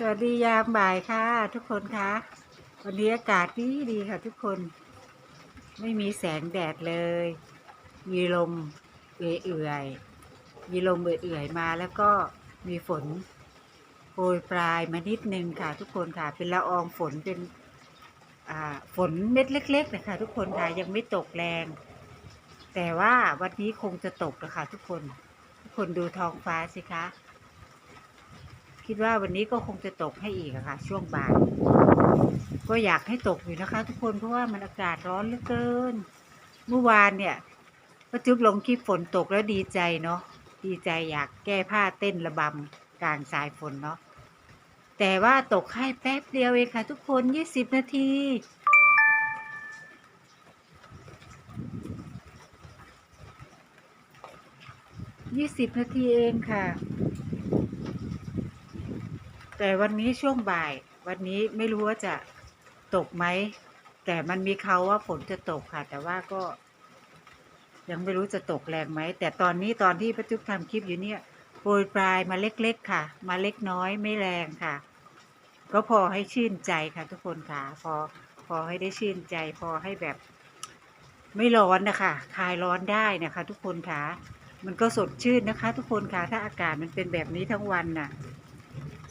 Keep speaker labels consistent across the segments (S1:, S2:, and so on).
S1: สวัสดียามบ่ายค่ะ ทุกคนคะวันนี้อากาศดีดีค่ะ ทุกคน ไม่มีแสงแดดเลย มีลมเอื่อยๆมีลมเอื่อยๆมาแล้วก็มีฝนโปรยปลายมานิดนึงค่ะ ทุกคนค่ะ เป็นละอองฝนเป็นฝนเม็ดเล็กๆนะคะทุกคนค่ะยังไม่ตกแรง แต่ว่าวันนี้คงจะตกนะคะทุกคน ทุกคนดูท้องฟ้าสิคะ คิดว่าวันนี้ก็คงจะตกให้อีกอะค่ะ ช่วงบ่ายก็อยากให้ตกอยู่นะคะ ทุกคนเพราะว่ามันอากาศร้อนเหลือเกิน เมื่อวานเนี่ยป้าจุ๊บลงคลิปฝนตกแล้วดีใจเนาะดีใจอยากแก้ผ้าเต้นระบำกลางสายฝนเนาะแต่ว่าตกให้แป๊บเดียวเองค่ะ ทุกคนยี่สิบนาทียี่สิบนาทีเองค่ะ แต่วันนี้ช่วงบ่าย วันนี้ไม่รู้ว่าจะตกไหม แต่มันมีเขาว่าฝนจะตกค่ะ แต่ว่าก็ ยังไม่รู้จะตกแรงไหม แต่ตอนนี้ตอนที่ป้าจุ๊บทำคลิปอยู่เนี่ยโปรยปลายมาเล็กๆค่ะ มาเล็กน้อยไม่แรงค่ะ ก็พอให้ชื่นใจค่ะ ทุกคนค่ะ พอพอให้ได้ชื่นใจ พอให้แบบไม่ร้อนนะคะคลายร้อนได้นะคะ ทุกคนค่ะ มันก็สดชื่นนะคะ ทุกคนค่ะ ถ้าอากาศมันเป็นแบบนี้ทั้งวันน่ะ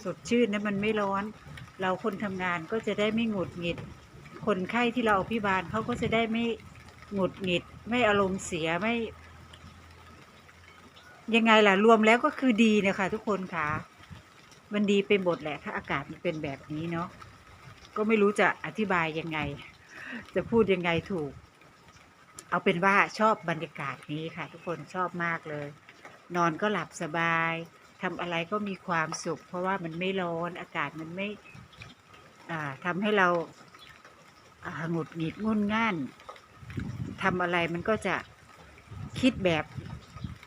S1: สดชื่นนะมันไม่ร้อน เราคนทำงานก็จะได้ไม่หงุดหงิด คนไข้ที่เราอภิบาลเขาก็จะได้ไม่หงุดหงิด ไม่อารมณ์เสียไม่ ยังไงล่ะรวมแล้วก็คือดีนะคะทุกคนค่ะ มันดีไปหมดแหละถ้าอากาศมันเป็นแบบนี้เนาะก็ไม่รู้จะอธิบายยังไง จะพูดยังไงถูก เอาเป็นว่าชอบบรรยากาศนี้ค่ะ ทุกคนชอบมากเลย นอนก็หลับสบาย ทำอะไรก็มีความสุข เพราะว่ามันไม่ร้อนอากาศมันไม่อ่าทำให้เราหงุดหงิดงุนง่านทำอะไรมันก็จะคิดแบบ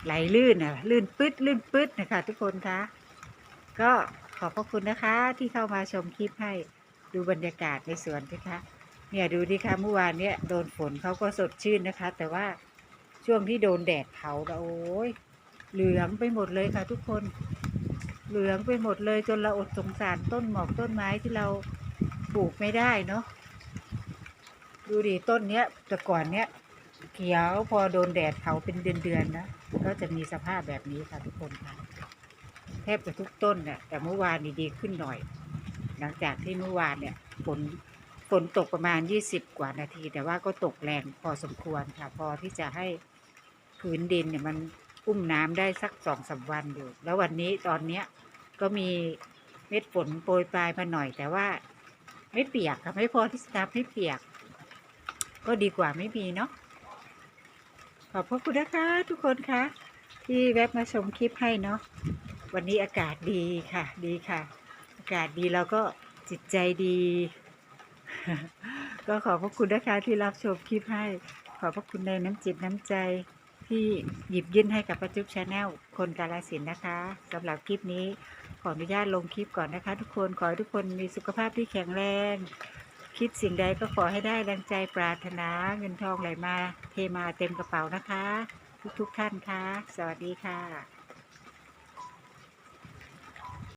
S1: ไหลลื่นน่ะลื่นปื๊ดลื่นปื๊ดนะคะทุกคนคะก็ขอบพระคุณนะคะที่เข้ามาชมคลิปให้ดูบรรยากาศในสวนนะคะเนี่ยดูดิคะเมื่อวานเนี่ยโดนฝนเขาก็สดชื่นนะคะ แต่ว่าช่วงที่โดนแดดเผาแล้วโอ้ย เหลืองไปหมดเลยค่ะทุกคน เหลืองไปหมดเลยจนเราอดสงสารต้นหมอกต้นไม้ที่เราปลูกไม่ได้เนาะดูดิต้นเนี้ยแต่ก่อนเนี้ยเขียวพอโดนแดดเผาเป็นเดือนๆนะก็จะมีสภาพแบบนี้ค่ะทุกคนค่ะแทบจะทุกต้นเนี่ยแต่เมื่อวานนี่ดีขึ้นหน่อย หลังจากที่เมื่อวานเนี่ยฝนฝนตกประมาณยี่สิบกว่านาที แต่ว่าก็ตกแรงพอสมควรค่ะ พอที่จะให้พื้นดินเนี่ยมัน อุ้มน้ำได้สักสองสามวันอยู่ แล้ววันนี้ตอนเนี้ยก็มีเม็ดฝนโปรยปลายมาหน่อย แต่ว่าไม่เปียกค่ะไม่พอที่จะทำให้เปียก ก็ดีกว่าไม่มีเนาะขอบพระคุณนะคะทุกคนคะที่แวะมาชมคลิปให้เนาะวันนี้อากาศดีค่ะ ดีค่ะ อากาศดีเราก็จิตใจดี ก็ขอบพระคุณนะคะที่รับชมคลิปให้ ขอบพระคุณในน้ำจิตน้ำใจ ที่หยิบยื่นให้กับประจุบชาแนลคนกาลสินนะคะสำหรับคลิปนี้ขออนุญาตลงคลิปก่อนนะคะ ทุกคนขอให้ทุกคนมีสุขภาพที่แข็งแรง คิดสิ่งใดก็ขอให้ได้ดังใจปรารถนาเงินทองไหลมา เทมาเต็มกระเป๋านะคะ ทุกๆท่านค่ะ สวัสดีค่ะ